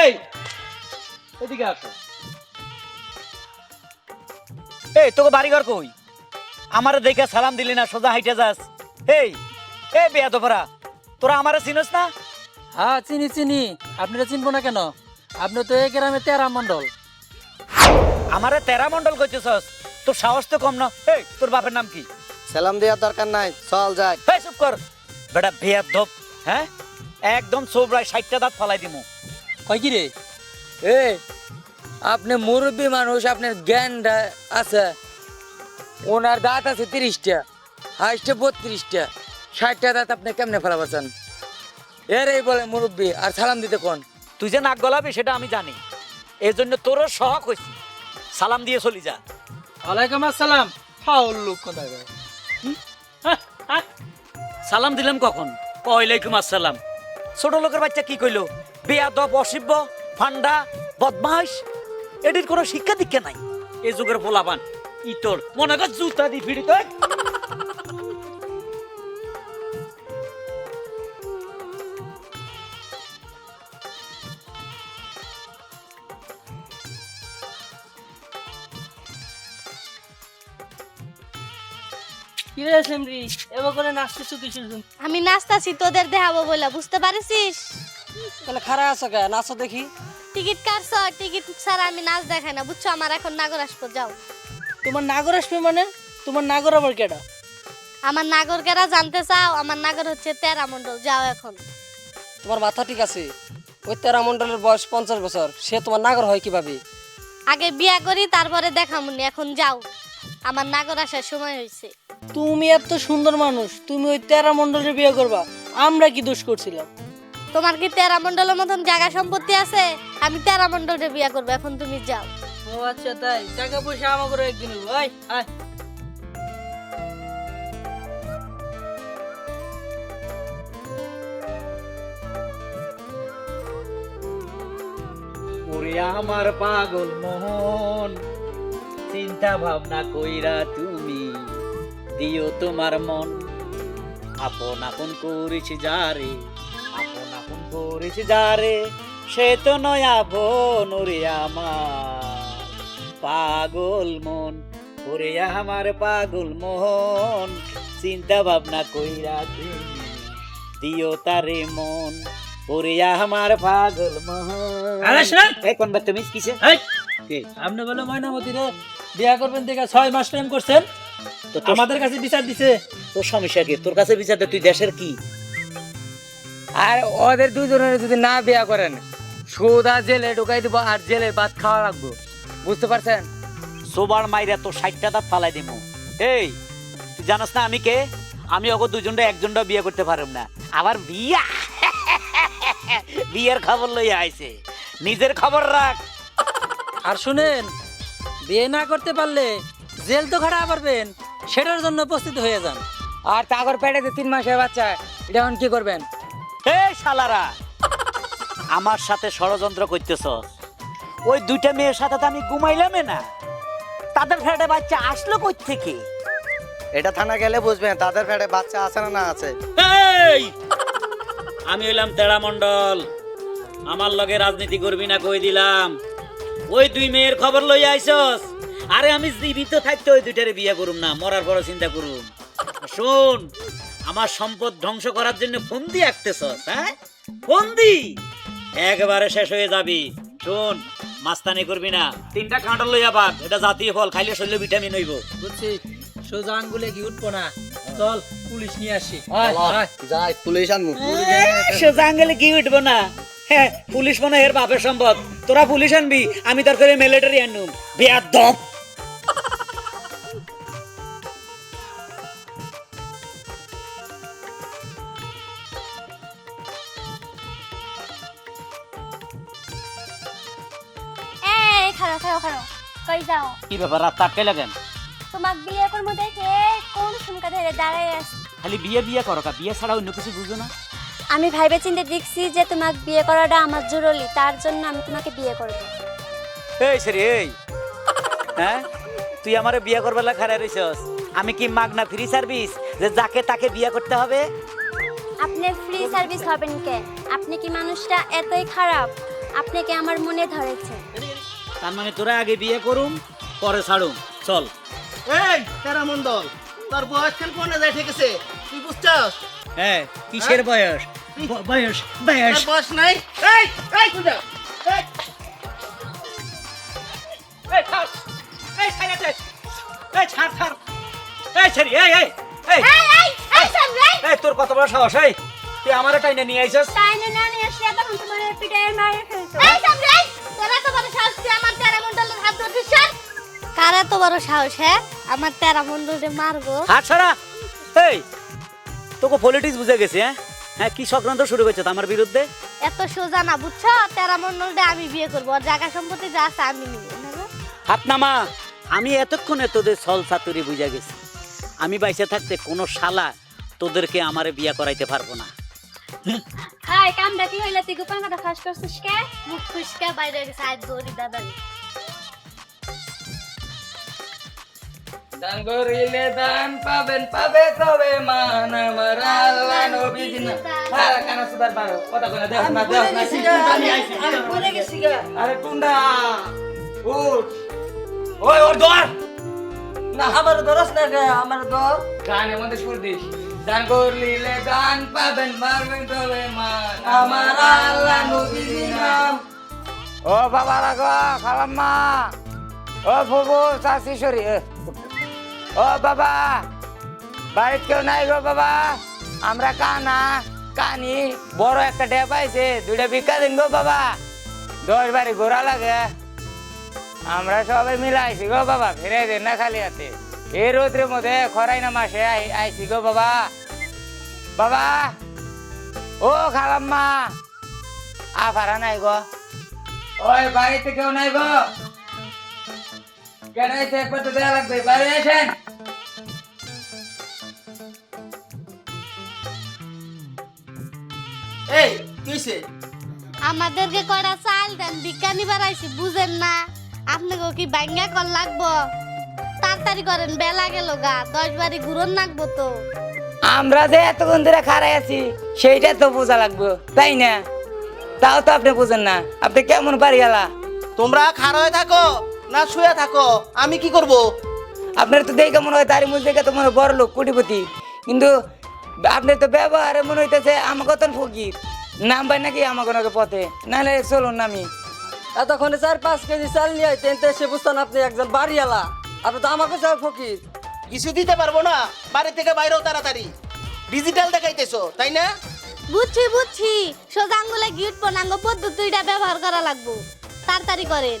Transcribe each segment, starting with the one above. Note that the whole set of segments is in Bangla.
এই এদিকে আসো। এই তোকে বাড়িঘর কই? আমারে দেখে সালাম দিলি না সোজা হাইটে যাস। এই এই বেয়া দোপরা তোরা আমারে চিনস না? হ্যাঁ চিনি চিনি। আপনারা চিনবো না কেন? আপনি তো এই গ্রামে তেরা মন্ডল আমারে তেরা মন্ডল করতেছস তোর সাহস তো কম না। এই তোর বাপের নাম কি? সালাম দেওয়ার দরকার নাই। চল যাই। এই চুপ কর। বেটা বেয়া ধপ হ্যাঁ? একদম সোবরায় ষাটটা দাঁত ফালাই দিমু। কয় কি রে? এ আপনি মুরব্বী মানুষ আপনার জ্ঞান আছে। ওনার দাঁত আছে তিরিশটা হাইস্টে বত্রিশটা ষাটটা দাঁত আপনি কেমনে ফেলাবাচ্ছেন এর এই বলে মুরব্বী আর সালাম দিতে কোন? তুই যে নাক গলাবি সেটা আমি জানি। এই জন্য তোরও শখ হয়েছি। সালাম দিয়ে চলি যা। ওয়ালাইকুম আসসালাম। ফাউল লোক কথা সালাম দিলাম কখন? ওয়ালাইকুম আসসালাম। ছোট লোকের বাচ্চা কি কইলো? বেয়াদব অসিব্য ফান্ডা বদমাস এটির কোনো শিক্ষা দীক্ষা নাই। এ যুগের বোলাবান ইতর। মনে কর জুতা দি ফিরি কিরে সেমরি এবার করে নাচতেছো কিসের জন্য আমি নাচতাছি তোদের দেখাবো বলে বুঝতে পারিস তাহলে খারাপ আছো কে? নাচো দেখি। টিকিট কাটছ টিকিট ছাড়া আমি নাচ দেখাই না বুঝছ? আমার এখন নাগর আসব যাও। তোমার নাগর আসবে মানে? তোমার নাগর আবার কেডা? আমার নাগরকেরা জানতে চাও? আমার নাগর হচ্ছে তেরা মন্ডল যাও এখন। তোমার মাথা ঠিক আছে? ওই তেরা মন্ডলের বয়স পঞ্চাশ বছর সে তোমার নাগর হয় কীভাবে? আগে বিয়া করি তারপরে দেখামুনি এখন যাও। আমার নাগর আসার সময় হয়েছে। তুমি এত সুন্দর মানুষ তুমি ওই তেরা মন্ডলের বিয়ে করবা আমরা কি দোষ করছিলাম? তোমার কি তেরা মন্ডলের মতন জায়গা সম্পত্তি আছে? আমি তেরা মন্ডলের বিয়া করব এখন তুমি যাও। ও আচ্ছা তাই। টাকা পয়সা আমাকে একদিন ভাই আয় আমার পাগল মোহন চিন্তা ভাবনা কইরা তুমি দিও তোমার মন। আপন আপন করিস যারে আপন আপন করিস যারে সে তো নয় আপন ওরে আমার। পাগল মন ওরে আমার পাগল মোহন চিন্তা ভাবনা কইরা তুমি দিও তারে মন ওরে আমার পাগল মোহন আরে শোনেন। এই কোন বাচ্চা কিসে? এই, কে? আপনি বলে ময়নামতি রে। বিয়া করবেন দেখে ছয় মাস প্রেম করছেন? তো তোর- আমাদের কাছে বিচার দিছে। তোর সমস্যা কি? তোর কাছে বিচার দে, তুই দেশের কি? আর ওদের দুজনের যদি না বিয়া করেন সোদা জেলে ঢুকাই দিব আর জেলে ভাত খাওয়া লাগবো। বুঝতে পারছেন? সোবার মাইরা তোর ষাটটা দাঁত ফালাই দিব এই তুই জানাস না আমি কে? আমি ওকে দুজনটা একজনটা বিয়ে করতে পারব না। আবার বিয়া? বিয়ের খবর লইয়া আইছে। নিজের খবর রাখ। আর শুনেন বিয়ে না করতে পারলে জেল তো খাটা পারবেন সেটার জন্য প্রস্তুত হয়ে যান। আর তাগর পেটে যে তিন মাসের বাচ্চা এটা এখন কি করবেন? এই শালারা আমার সাথে ষড়যন্ত্র করতেছ। ওই দুইটা মেয়ের সাথে তো আমি ঘুমাইলামে না। তাদের ফ্ল্যাটে বাচ্চা আসলো কই থেকে এটা থানা গেলে বুঝবেন তাদের ফ্যাটে বাচ্চা আছে না না আছে। এই! আমি হইলাম তেড়া মন্ডল আমার লগে রাজনীতি করবি না কই দিলাম। ওই দুই মেয়ের খবর লই আইছস আরে আমি জীবিত থাকতে ওই দুইটারে বিয়ে করুম না মরার পর চিন্তা করুম। শোন আমার সম্পদ ধ্বংস করার জন্য ফন্দি আঁকতেছস হ্যাঁ? ফন্দি! একবারে শেষ হয়ে যাবি। শোন মাস্তানি করবি না। তিনটা কাঁঠাল লইয়া বাদ এটা জাতীয় ফল খাইলে শরীরে ভিটামিন হইব। বুঝছি সোজা আঙ্গুলে কি উঠবো না। চল পুলিশ নিয়ে আসি। যাই পুলিশ আনমু সে জাঙ্গলে কি উঠবো না। হ্যাঁ পুলিশ মনে এর বাপের সম্পদ। তোরা পুলিশ আনবি আমি তোর করে মিলিটারি আনুম বিয়ার কই যাও? কি ব্যাপার রাত আটকে লাগেন তোমাক বিয়ে করব দেখে কোন সুমকা ধরে দাঁড়ায় আছে? খালি বিয়ে বিয়ে করো কা বিয়ে ছাড়া অন্য কিছু বুঝো না? আমি ভাইবে চিন্তে দেখছি যে তোমাকে বিয়ে করাটা আমার জরুরি তার জন্য আমি তোমাকে বিয়ে করব। এই সরি এই। হ্যাঁ? তুই আমারে বিয়ে করবার লা খাড়া রইছস। আমি কি মাগনা ফ্রি সার্ভিস যে যাকে তাকে বিয়ে করতে হবে? আপনি ফ্রি সার্ভিস হবেন কে? আপনি কি মানুষটা এতই খারাপ? আপনাকে আমার মনে ধরেছে তার মানে তোরা আগে বিয়ে করুম পরে ছাড়ুম। চল। এই তেরা মন্ডল তোর বয়স কেন কোনে যায়? ঠেকেছে তুই বুঝছস? হ্যাঁ কিসের বয়স? ব- বয়স বয়স। বয়স নাই? এই এই তুই এই। এই থাম। এই ছাড়া এই ছাড় ছাড়। এই ছাড়ি এই এই এই। এই এই এই সামনে এই। তোর কত বড় সাহস এই। তুই আমার টাইনে নিয়ে আইছস? তাই না নিয়ে আসলে তখন তোমার পিঠে মারে ফেলতো এই সামনে তোরা তো বড় সাহস তুই আমার তেরা মন্ডলের হাত ধরছিস কারা তো বড় সাহস হ্যাঁ? আমার তেরা মন্ডলকে মারবো। হাত ছাড়া। এই তোকে পলিটিক্স বুঝে গেছে হ্যাঁ? হ্যাঁ কি চক্রান্ত শুরু করছে আমার বিরুদ্ধে? এত সোজা না বুঝছ? তেরা মন্ডলটা আমি বিয়ে করব। আর জায়গা সম্পত্তি যা আছে আমি নিব হাত নামা আমি এতক্ষণে তোদের ছল চাতুরি বুঝা গেছি। আমি বাইসে থাকতে কোনো শালা তোদেরকে আমারে বিয়া করাইতে পারব না। হাই কামটা কি হইলা? তুই গোপাল কথা ফাঁস করছিস কে? মুখ বাইরে গেছে আজ দৌড়ি দাদা দান করিলে দান পাবেন পাবে তবে মান আমার আল্লাহ নবীজি না আরে কেন সুদার বারো কথা কইনা দেখ না দেখ না আমি আইছি আরে টুন্ডা উঠ ওই ওর দর না আমার দরস না রে আমার দর গানের মধ্যে সুর দিস দান করিলে দান পাবেন পাবেন তবে মান আমার আল্লাহ নবীজি নাম ও বাবা রাগো খালাম্মা ও ফুবু শাশি সরি ও বাবা, বাড়িতে কেউ নাই গো বাবা। আমরা কানা, কানি, বড় একটা ড্যাপ পাইছে দুইটা ভিক্ষা দিন গো বাবা। দশ বাড়ি ঘোরা লাগে। আমরা সবাই মিলে আইছি গো বাবা, ফিরে দেন না খালি হাতে। এই রোদ্রের মধ্যে খরাই না মাসে আই- আইছি গো বাবা। বাবা, ও খালাম্মা, আফারা নাই গো। ওই বাড়িতে কেউ নাই গো। এসে একবার তো দেয়া লাগবে? বাড়ি আসেন। এই কিছে আমাদেরকে কয়টা চাল দেন বিজ্ঞানী বাড়াইছি বুঝেন না? আপনাকে কি ব্যাঙ্গা কর লাগবো? তাড়াতাড়ি করেন বেলা গেল গা দশ বাড়ি ঘুরন লাগবো তো। আমরা যে এতক্ষণ ধরে খারাই আছি সেইটা তো বোঝা লাগবে তাই না? তাও তো আপনি বুঝেন না আপনি কেমন বাড়ি গেলা তোমরা খার হয়ে থাকো। না শুয়ে থাকো। আমি কি করব? আপনার তো দেখে মনে হয় তারি মুখ দেখে তো মনে হয় বড় লোক কোটিপতি। কিন্তু আপনার তো ব্যবহারে মনে হইতেছে আমাকে তো ফকির। নাম পাই নাকি আমাকে নাকি পথে। নাহলে চলুন না আমি। এতক্ষণে চার পাঁচ কেজি চাল নিয়ে আইতেন তো সে বুঝতেন আপনি একজন বাড়িওয়ালা। আপনি তো আমাকে চাই ফকির। কিছু দিতে পারব না। বাড়ি থেকে বাইরেও তাড়াতাড়ি। ডিজিটাল দেখাইতেছো তাই না? বুঝছি বুঝছি। সোজা আঙ্গুলে গিট পনাঙ্গ পদ্ধতিটা ব্যবহার করা লাগবো। তাড়াতাড়ি করেন।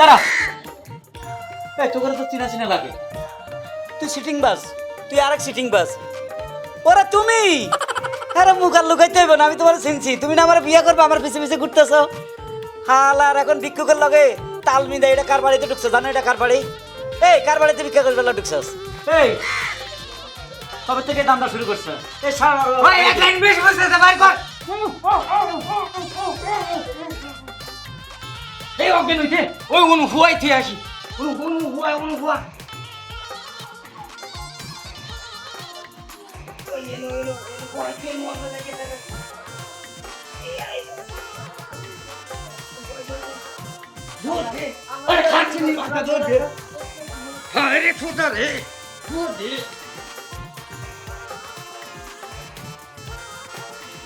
তারা এই তোকে তো চিনা চিনা লাগে। তুই সিটিং বাস তুই আরেক সিটিং বাস ওরা তুমি! আরে মুখ আর লুকাইতে হইব না আমি তোমার চিনছি। তুমি না আমার বিয়ে করবে আমার পিছে পিছে ঘুরতেছ। হাল আর এখন ভিক্ষুকের লগে তাল মিদা এটা কার বাড়িতে ঢুকছে? জানো এটা কার বাড়ি? এই কার বাড়িতে ভিক্ষা করবে ঢুকছস? এই কবে থেকে দামটা শুরু করছে? এই সারা। এই অজ্ঞান হইতে ওই অনু হুয়াই আসি অনু অনু হুয়া অনু হুয়া আরে খাচ্ছি নি মাথা ধরে আরে ছোটা রে